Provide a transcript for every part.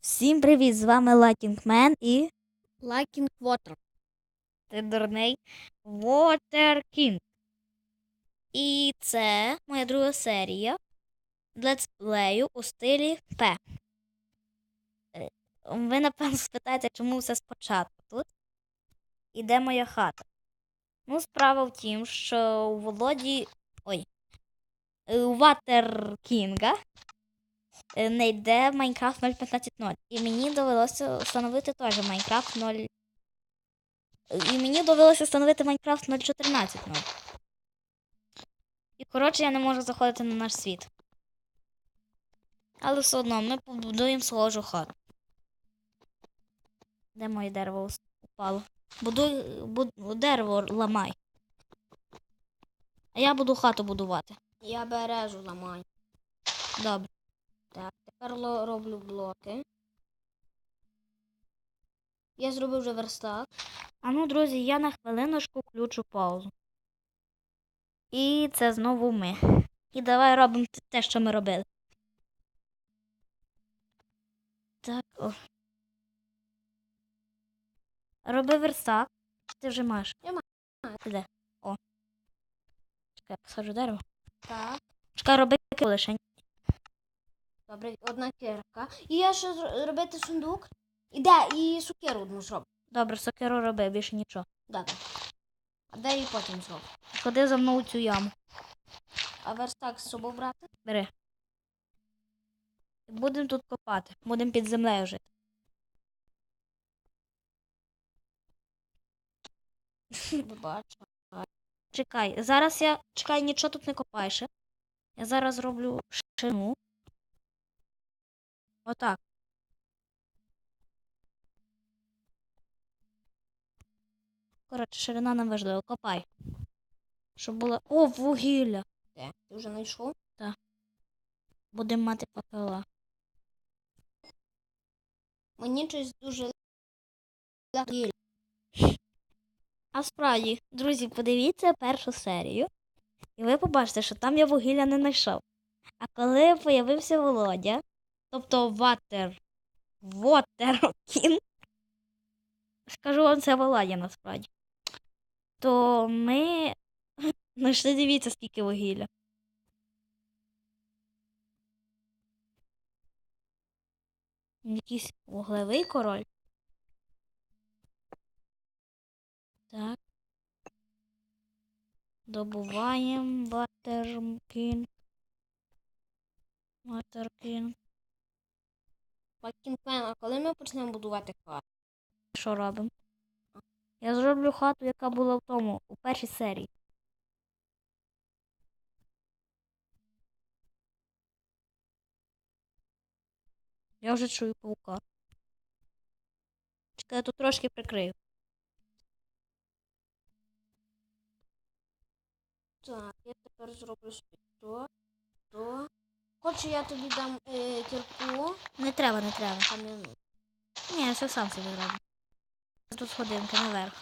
Всім привіт! З вами Лакінгмен і Liking Water. ти дурний Water King. І це моя друга серія летсплею у стилі П. Е, Ви, напевно, спитаєте, чому все спочатку тут? І де моя хата? Ну, справа в тім, що у Володі. Ой. У Water Кінга не йде Minecraft 0.15.0. І мені довелося встановити теж Minecraft 0. І мені довелося встановити Minecraft 0.14.0. І коротше я не можу заходити на наш світ. Але все одно ми побудуємо схожу хату. Де моє дерево упало? Будуй буд, дерево ламай. А я буду хату будувати. Я бережу ламаю. Добре. Так, тепер роблю блоки. Я зробив вже верстак. А ну, друзі, я на хвилиночку включу паузу. І це знову ми. І давай робимо те, що ми робили. Так. О. Роби верстак. Ти вже маєш. Я маю. Де? О. Чекай, я посаджу дерево. Так, Чекай, роби лишень. Добре, одна кірка. І я ще зробити сундук. І де? І сукеру одну зроблю. Добре, сокеру роби, більше нічого. Добре. А де її потім зроблю? Ходи за мною у цю яму. А верстак з собою брати? Бери. Будемо тут копати. Будемо під землею жити. Бачу. Чекай, зараз я. Чекай, нічого тут не копай ще. Я зараз зроблю шину. Отак. Коротше, ширина не важлива. Копай. Щоб було. О, вугілля! Де? Ти вже знайшов? Так. Будемо мати папела. Мені щось дуже легко. А справді, друзі, подивіться першу серію, і ви побачите, що там я вугілля не знайшов. А коли появився Володя, тобто Ватер Вотеркін, скажу вам, це Володя насправді, то ми знайшли, дивіться, скільки вугілля. Якийсь вуглевий король. Так. Добуваємо Батеркін. Батеркін. Liking а коли ми почнемо будувати хату? Що робимо? Я зроблю хату, яка була в тому, у першій серії. Я вже чую паука. Чекай, я тут трошки прикрию. Так, я тепер зроблю собі то, то. Хоче я тобі дам е, кірку Не треба, не треба. кам'яну. Ні, я все сам собі зроблю. Тут сходинки наверх.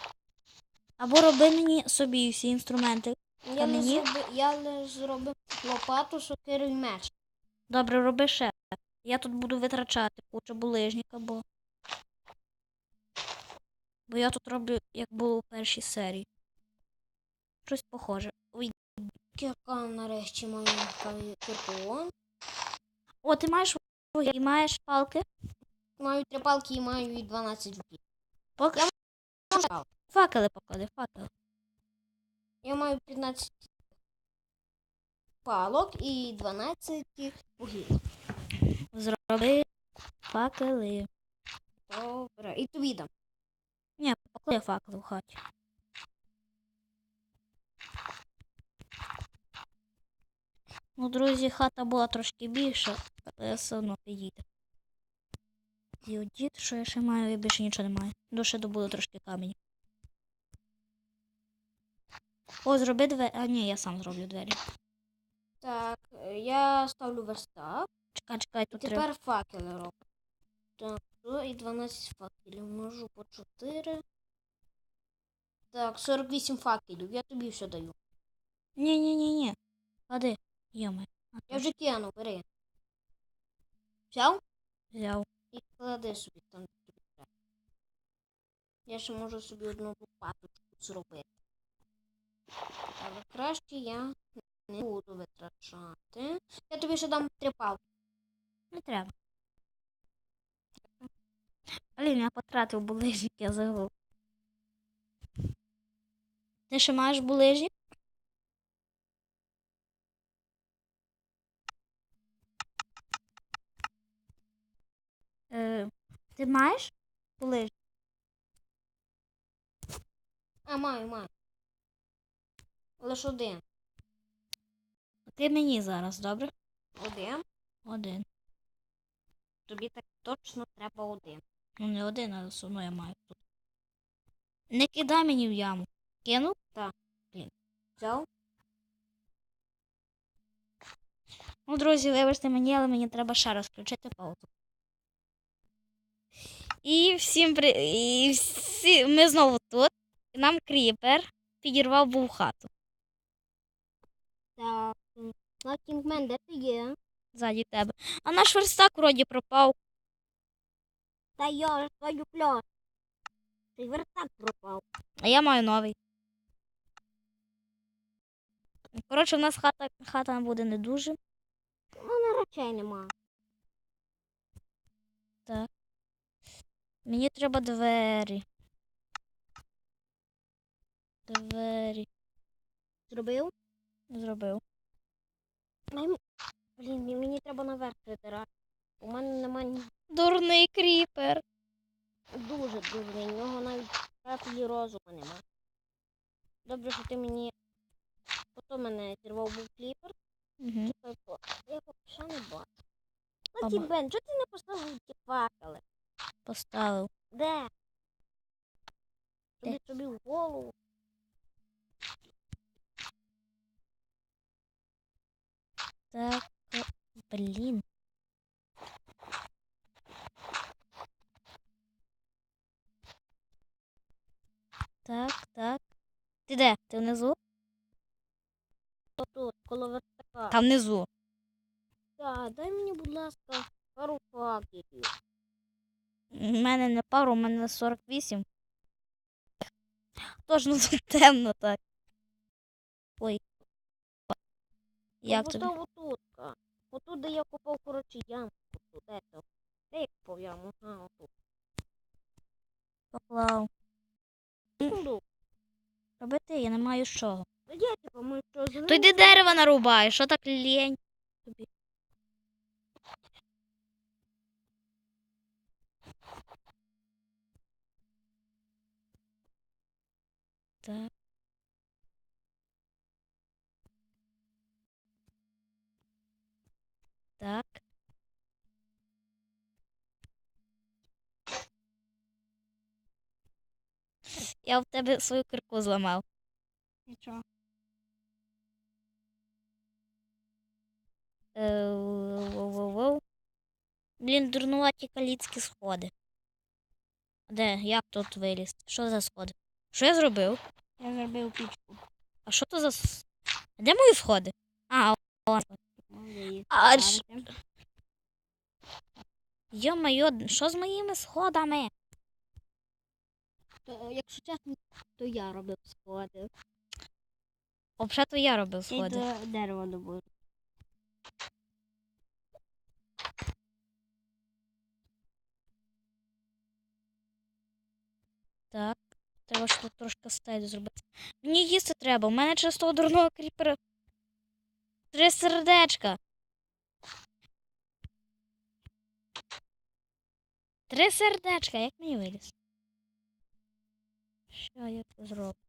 Або роби мені собі всі інструменти. Я, не мені? зроби, я лише зробив лопату, сокиру і меч. Добре, роби ще. Я тут буду витрачати кучу булижника, бо. Бо я тут роблю, як було у першій серії. Щось похоже. Ой. Кірка нарешті маю ка- кірку. О, ти маєш вугілля і маєш палки? Маю три палки і маю і 12 вугіль. Поки... Я- Я... Факели поклади, факели. я маю 15 палок і 12 вугіль. Зроби факели. Добре. І тобі дам. Ні, поклади факели в хаті. Ну, друзі, хата була трошки більша, але все одно підійде. Діодіт, що я ще маю, я більше нічого не маю. Душе добуду трошки камінь. О, зроби двері. А ні, я сам зроблю двері. Так, я ставлю верстак. Чекай, чекай, І тут треба. тепер факели роблю. Так, то і 12 факелів. Можу по 4. Так, 48 факелів. Я тобі все даю. Ні, ні. Клади. Йоми. Я вже кину, бери. Взяв? Взяв. І клади собі там. Я ще можу собі одну лопаточку зробити. Але краще я не буду витрачати. Я тобі ще дам три палки. Не треба. Блін, я потратив булижник, я забув. Ти ще маєш булижник? Е, ти маєш булижник? А, маю, маю. Лиш один. Ти мені зараз, добре? Один. Один. Тобі так точно треба один. Ну не один, але все одно я маю тут. Не кидай мені в яму. Кинув? Взяв? Ну, друзі, вибачте мені, але мені треба ще раз включити паузу. І всім при... і всі... ми знову тут. І нам кріпер підірвав був хату Так. Ну, Кінгмен, де ти є? ззаді тебе. А наш верстак вроді пропав. Та я ж твою кльос. Цей вертак пропав. А я маю новий. Коротше, в нас хата, хата буде не дуже. У мене речей нема. Мені треба двері. Двері. Зробив? Зробив. Дай м- Блін, мені треба наверх притирати. У мене нема ні Дурний кріпер. дуже дурний. У нього навіть каплі розуму нема. Добре, що ти мені. Ото мене зірвав був кліпер. Угу. Я його ще не бачу. Лакі Бен, чого ти не поставив ті факели? Поставив. Де? Де? Тобі тобі в голову. Так, е, блін. Так, так. Ти де? Ти внизу? Отут, коло вертака. Там внизу. Так, дай мені, будь ласка, пару факелів. У мене не пару, у мене 48. Тож, ну тут темно так. Ой. Як тобі? Ото отутка. Отут, де я копав, коротше, ямку. Тут, де то? Де я копав яму? А, отут. Поклав. Робити я не маю з чого. Ну, Я типу, ми що То йди дерева нарубай, що так лінь тобі? Так. Так. Я в тебе свою кирку зламав. Нічого. Е, воу-воу-воу. Блін, дурнуваті каліцькі сходи. Де? Як тут виліз? Що за сходи? Що я зробив? Я зробив пічку. А що то за. с- Де мої сходи? А, о, А, ж- йо-моє, що з моїми сходами? То, якщо чесно, то я робив сходи. Взагалі то я робив І сходи. до дерева добуду. Так. Треба ж тут трошки стелю зробити. Мені їсти треба. У мене через того дурного кріпера. Три сердечка. Три сердечка, як мені виліз? Що я тут зроблю?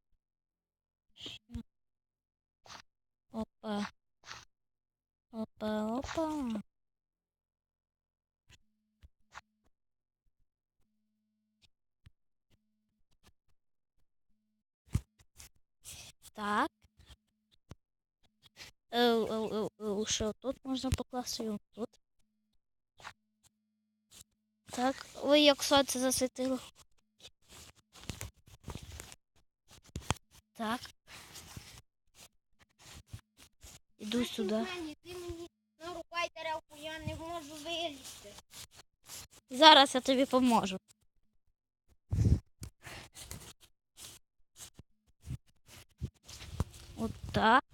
Оу, оу, тут можна покласти його тут. Так, ой, як сонце засвітило. Так. Іду сюди. Ти мені нарубай деревку, я не можу вилізти. Зараз я тобі поможу. Отак.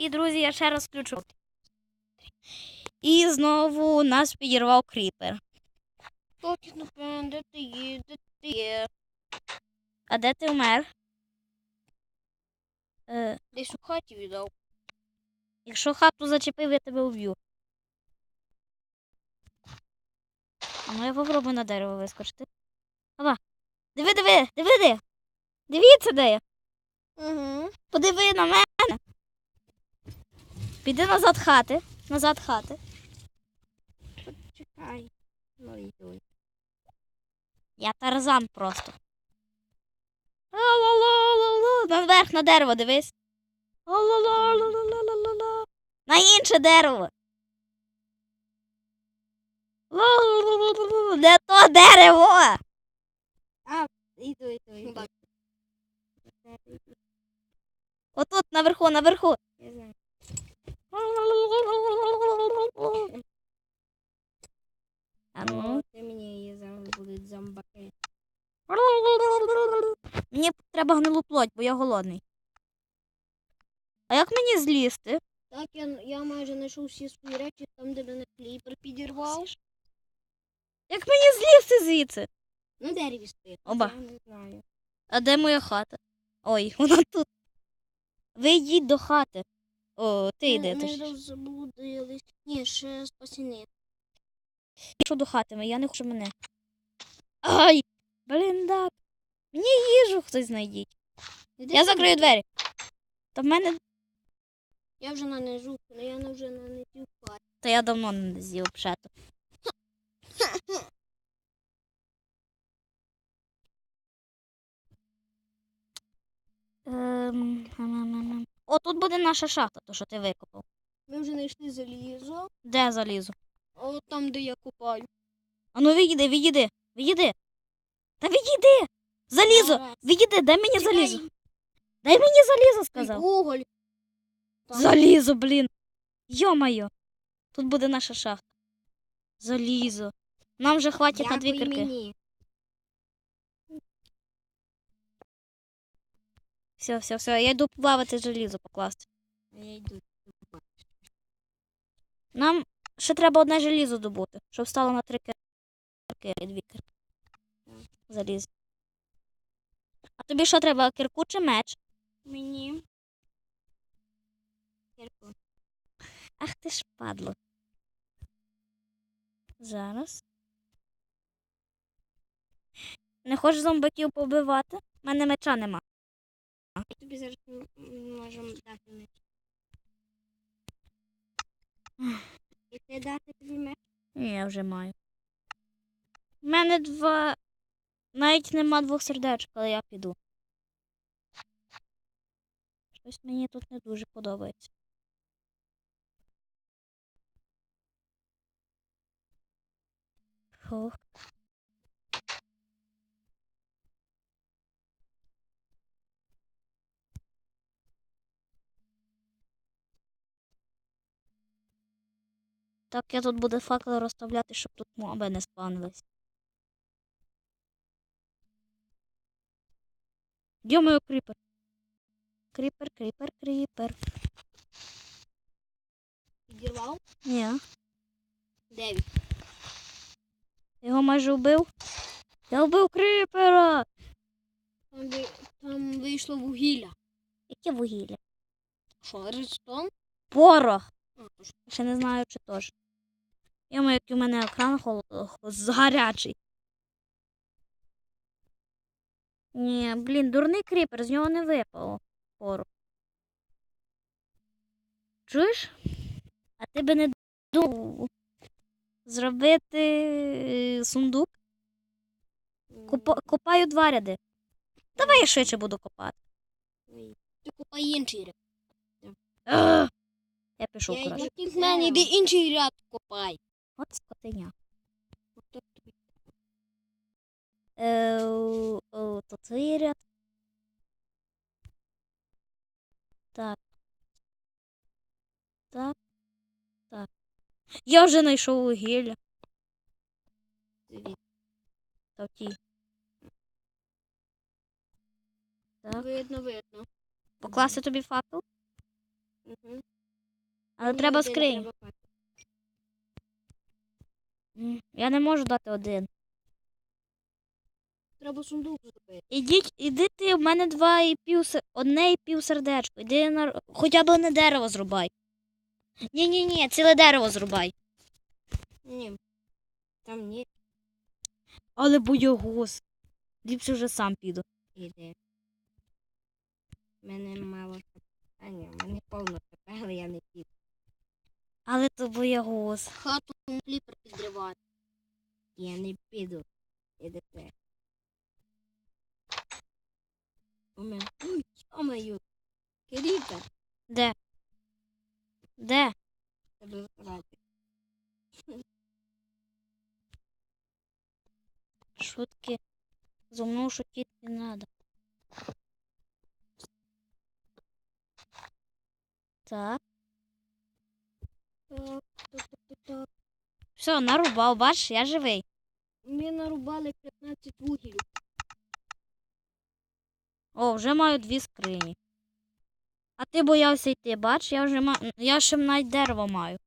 І, друзі, я ще раз включу. І знову нас підірвав кріпер. Де ти є, де ти є? А де ти вмер? Е, Десь у хаті віддав. якщо хату зачепив, я тебе уб'ю. А ну я попробую на дерево вискочити. Ава. Диви, диви, диви, диви. Дивіться, де я. Угу. Подиви на мене. Піди назад хати. Назад хати. Чекай. Ну, ой. Я тарзан просто. Ла-ла-ла-ла-ла. Наверх на дерево дивись. Ла-ла-ла-ла-ла-ла-ла-ла. На інше дерево. Не то дерево. Іду, іду, іду. Отут наверху, наверху. Я знаю. А ну. Ти мені її зараз будуть зомбаки. Мені треба гнилу плоть, бо я голодний. А як мені злізти? Так, я, я майже знайшов всі свої речі там, де мене кліпер підірвав. Як мені злізти звідси? На дереві стоїть. Оба. Я не знаю. А де моя хата? Ой, вона тут. Ви йдіть до хати. О, ти йди. Ми, Ти ми розблудились. Ні, ще спасіни. Пішов до хати, я не хочу мене. Ай! Блін, так. Мені їжу хтось знайдіть. Іди Я закрию двері. Та в мене. Я вже на низу, але я вже на низу хаті. Та я давно не з'їв пшету. Ем. О, тут буде наша шахта, то що ти викопав. Ми вже знайшли залізо. Де залізу? А от там, де я купаю. А ну відійди, відійди, відійди. Та відійди! Залізо! Зараз. Відійди, дай мені Чекай, залізо. Дай мені залізо, сказав. Уголь. Там. Залізо, блін. Йо-моє. Тут буде наша шахта. Залізо. Нам вже хватить на дві Дякую кирки. мені. Все, все, все. Я йду плавати залізо покласти. Я йду. Нам ще треба одне желізо добути, щоб стало на три кирки, дві кирки. Заліз. А тобі що треба, кирку чи меч? Мені. Кірку. Ах ти ж падло. Зараз. Не хочеш зомбаків побивати? У мене меча нема. Тобі зараз можемо дати меч. І ти дати тобі меч? Ні, я вже маю. У мене два. Навіть нема двох сердечок, але я піду. Щось мені тут не дуже подобається. Фух. Так, я тут буду факели розставляти, щоб тут моби не спавнились. Йомою кріпер. Кріпер, кріпер, кріпер. Підірвав? Ні. Де він? Його майже вбив. Я вбив кріпера. Там, там вийшло вугілля. Яке вугілля? Що, редстон? Порох. Ще не знаю, чи тож. Йому, який у мене екран гарячий. Ні, блін, дурний кріпер, з нього не випало порох. Чуєш? А ти би не думав зробити е, сундук? Копа... Копаю два ряди. Давай я швидше буду копати. Ти купай інший ряд. Я пішов, Я коротше. йду в мене, іди інший ряд копай. От скотиня. Е, о, то цей ряд. Так. Так. Так. Я вже знайшов вугілля. Звідси. Та в. Так. Видно, видно. Покласти тобі факел? Угу. Але треба скринь. Я не можу дати один. Треба сундук зробити. Ідіть, іди ти, в мене два і пів одне і пів сердечко. Іди на хоча б одне дерево зрубай. Ні, ні, ні, ціле дерево зрубай. Ні. Там ні. Але боягуз. Ліпше вже сам піду. Іде. У мене мало. А ні, мене повно але я не піду. Але то боягуз. Хату кліпер підривати. Я не піду. Ідете. У мене. Йомаю. Кріпер. Де? Де? Тебе вкрати. Шутки. Зо мною шутити не надо. Так. Так, так, так, так, так. Все, нарубав, бачиш, я живий. Ми нарубали 15 вугіль. О, вже маю дві скрині. А ти боявся йти, бач, я вже ма... я ще навіть дерево маю.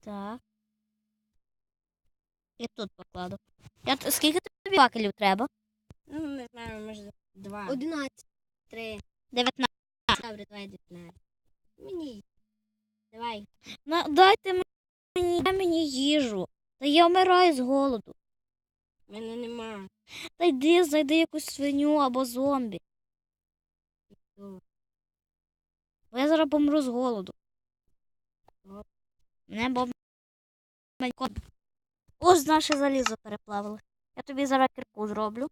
Так. І тут покладу. Я... Скільки тобі факелів треба? Ну, не знаю, може два. 11. Три. 19. Добре, давай 19. Мені. Давай. На, дайте мені, дай мені їжу. Та я вмираю з голоду. Мене нема. Та йди, знайди якусь свиню або зомбі. Добре. Бо я зараз помру з голоду. Добре. Не бо. Ось наше залізо переплавили. Я тобі зараз кирку зроблю.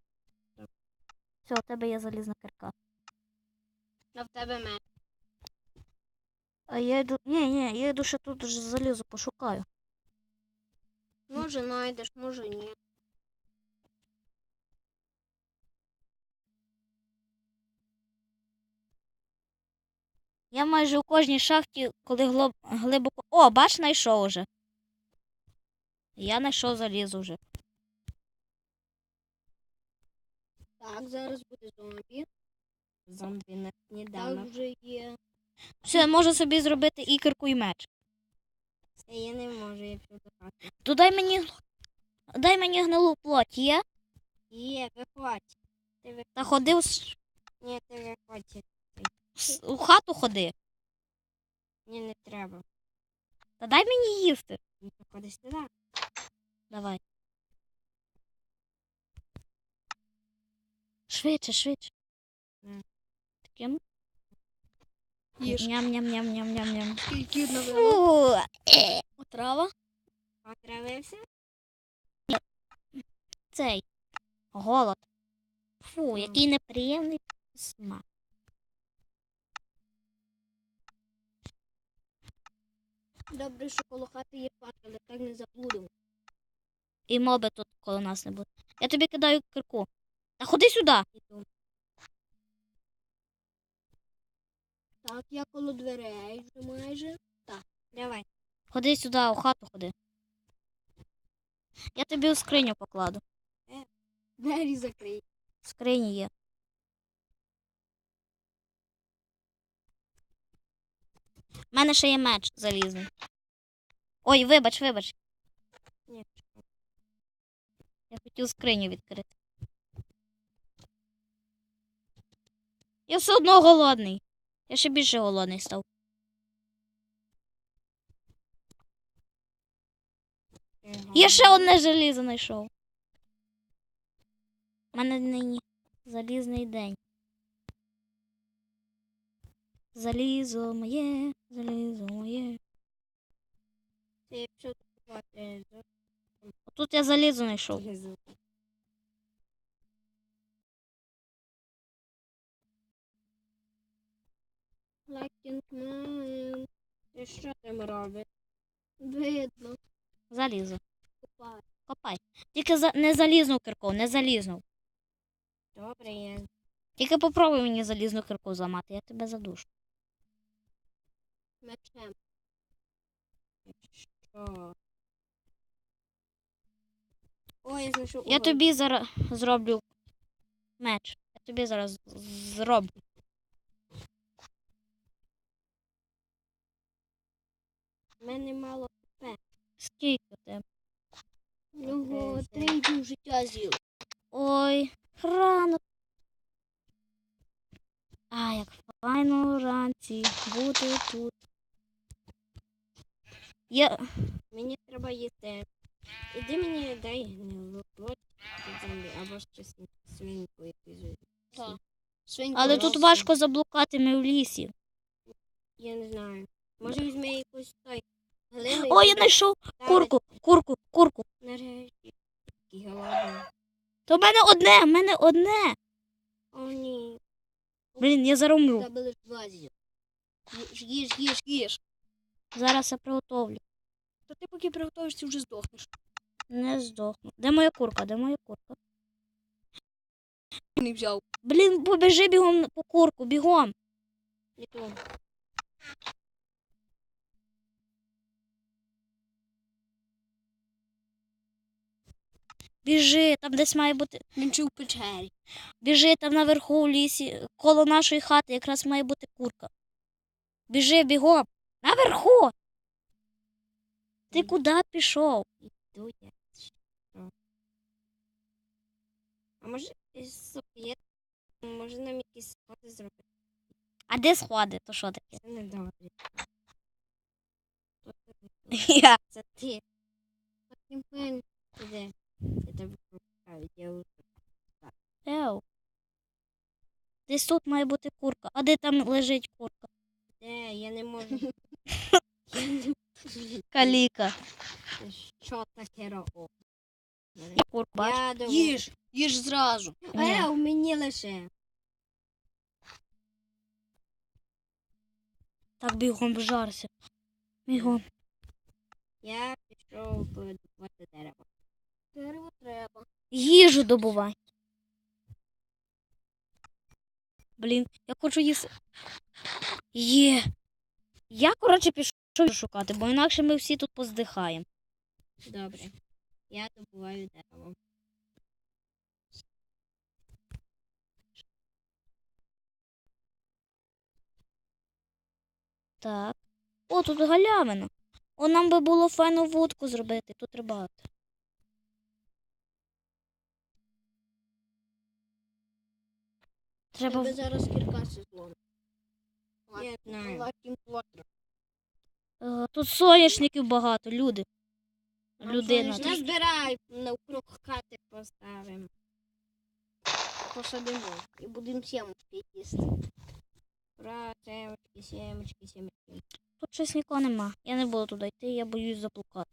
Все, у тебе є залізна кирка. А в тебе мене. А я йду. Ні, ні, я йду ще тут вже залізо пошукаю. Може знайдеш, може ні. Я майже у кожній шахті, коли глоб... глибоко. О, бач, знайшов уже. Я знайшов залізо вже. Так, зараз буде зомбі. Зомбі на Так, вже є. Все, можу собі зробити і кирку, і меч. Це я не можу, я пішов. То дай мені. Дай мені гнилу плоть, є? Є, виходь. Ти виходь. Та ходи в Ні, ти виходь. у хату ходи. Ні, не треба. Та дай мені їсти. Виходи сюди. Давай. Швидше, швидше. Таким. Їж. Ням-ням-ням-ням-ням-ням. Скільки Фу. е, Отрава. Отравився? Цей. Голод. Фу, який неприємний смак. Добре, що коло хати є факели, так не заблудимо. І моби тут коло нас не буде. Я тобі кидаю кирку. Та ходи сюди. Так, я коло дверей вже майже. Так, давай. Ходи сюди, у хату ходи. Я тобі у скриню покладу. Двері закрий. В скрині є. У мене ще є меч залізний. Ой, вибач, вибач. Ні. Я хотів скриню відкрити. Я все одно голодний. Я ще більше голодний став. Я ще одне желізо знайшов. У мене нині залізний день. Залізо моє, залізо моє. Тут я залізо знайшов. Лайкінг мен. І що там робить? Видно. Залізо. Купати. Копай. Тільки за... не залізну кирку, не залізну. Добре, я Тільки попробуй мені залізну кирку зламати, я тебе задушу. мечем. Що? Ой, я знайшов. Я тобі зараз зроблю меч. Я тобі зараз зроблю. В мене мало ХП. Скільки тебе? Його три дні життя з'їв. Ой, рано. А, як файно вранці бути тут. Я. Мені треба їсти. Іди мені дай гнилу від або щось свиньку якусь. Так. Свиньку Але тут важко заблукати ми в лісі. Я не знаю. Може візьми якусь той глину. Ой, я знайшов курку, курку, курку. Нарешті. То в мене одне, в мене одне. О, ні. Блін, я зараз умру. Тебе лиш. Їж, їж, їж. Зараз я приготовлю. Та ти поки приготуєшся, вже здохнеш. Не здохну. Де моя курка? Де моя курка? Не взяв. Блін, побіжи бігом по курку, бігом. Іду. Біжи, там десь має бути. Він чи в печері. Біжи там наверху в лісі, коло нашої хати якраз має бути курка. Біжи бігом. Наверху. Ти куди пішов? Іду я. А може, совєт? Може нам якісь сходи зробити? А де сходи? То що таке? Це не добре. Це? Я. Це ти. Потім пин. Іде. Я тебе. Я. Еу. Десь тут має бути курка. А де там лежить курка? Де? Я не можу. Я не можу. Каліка. Що таке робить? Я курку бачу. Я думаю. Їж, їж зразу. Ні. Е, у мені лише. Так бігом вжарся. Бігом. Я пішов подобувати дерево. Дерево треба. Їжу добувай. Блін, я хочу їсти. Є. Я, коротше, пішов шукати, бо інакше ми всі тут поздихаємо. Добре. Я добуваю дерево. Так. О, тут галявина. О, нам би було файну вудку зробити, тут рибати. Треба. Тебе зараз кіркаси зломить. Знаю. Вотер. Е, Тут соняшників багато, люди. Людина. Не збирай, навкруг хати поставимо. Посадимо. І будемо сімочки їсти. Ура, семечки, семечки, семечки. Тут щось нікого нема. Я не буду туди йти, я боюсь заблукати.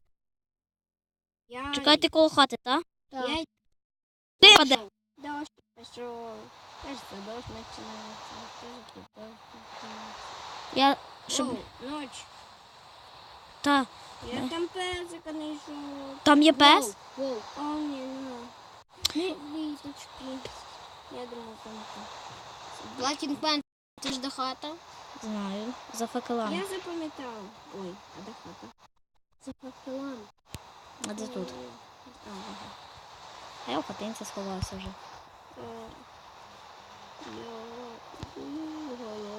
Я... Чекайте коло хати, так? Я Ти паде. дощ пішов. Я. Щоб... Оу, ноч. Та. Я там песика не йшов. Там є пес? Воу, воу. О, ні, ну. Віточки. Я думав, там. Блакінг Пен, ти ж до хата. Знаю. За факелами. Я запам'ятав. Ой, а де хата? Це факелами. А де тут? А, ага. А я в хатинці сховався вже. Е,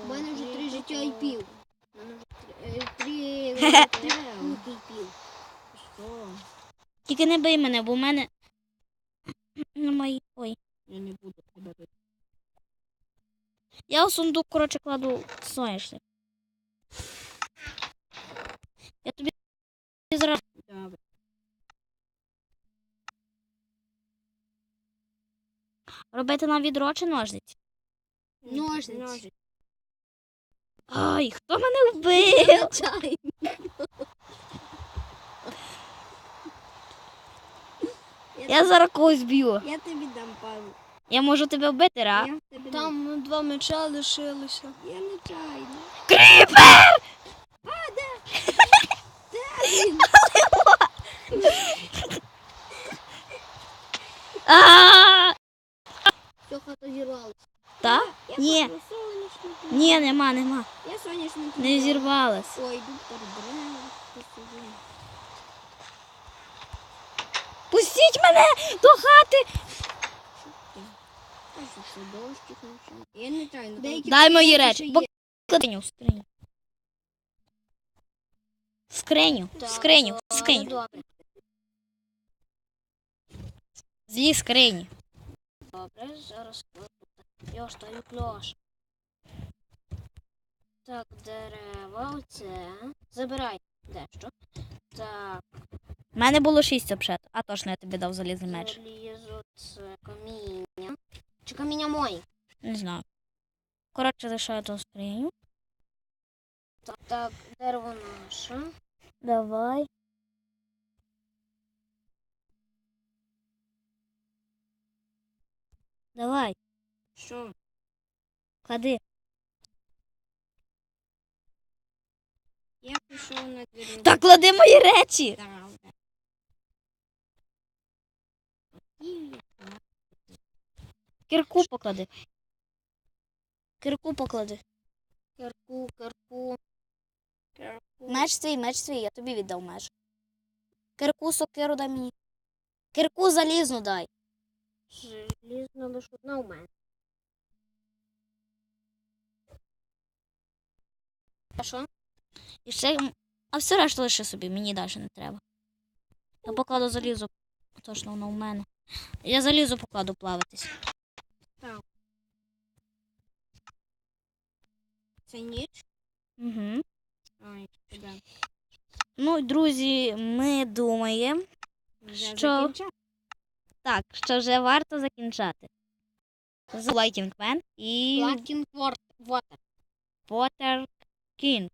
У мене вже три життя і пів. У мене вже три, е, руки і пів. Що? Тільки не бий мене, бо в мене. Немає. Ой. Я не буду тебе бити. Я у сундук, коротше, кладу соняшник. Я тобі зараз. Добре. Робити нам відро чи ножниці? Ножниці. Ай, хто мене вбив? Чай. Я зараз когось б'ю. Я тобі дам пару. Я можу тебе вбити, ра? Я тобі дам. Там два меча лишилося. Я нечайно. Кріпер! А! Все, хата зірвалася. Та? Я Ні. кінець. Ні, нема, нема. Я сонячний Не зірвалась. Ой, доктор посади. Пустіть мене до хати! Я не знаю. Деякі Дай мої речі. Бо- Скриню, скриню. Скриню, скриню, скриню. Зі скрині. Добре, зараз Я стою кльош. Так, дерева, оце. Забирай дещо. Так, У мене було шість обшет, а точно я тобі дав залізний меч. залізо, це каміння. Чи каміння мої? Не знаю. Коротше, лишаю ту скриню. Так, так, дерево наше. Давай. Давай, Що? клади. Я пішов на дерево. Та клади мої речі. Кирку поклади. Кирку поклади. Кирку, кирку. Кирку. Меч твій, меч твій, я тобі віддав меч. Кирку, сокиру дай мені. Кирку залізну дай. Желізна лише одна у мене. А що? І м, а все решту лише собі, мені далі не треба. Я покладу залізу. Точно воно у мене. Я залізу покладу плаватись. Це ніч? Угу. Ой? Ну, друзі, ми думаємо, Вже Що? закінчав? так, що вже варто закінчати. З Lighting Man і Лакін Вортер. Potter gehen.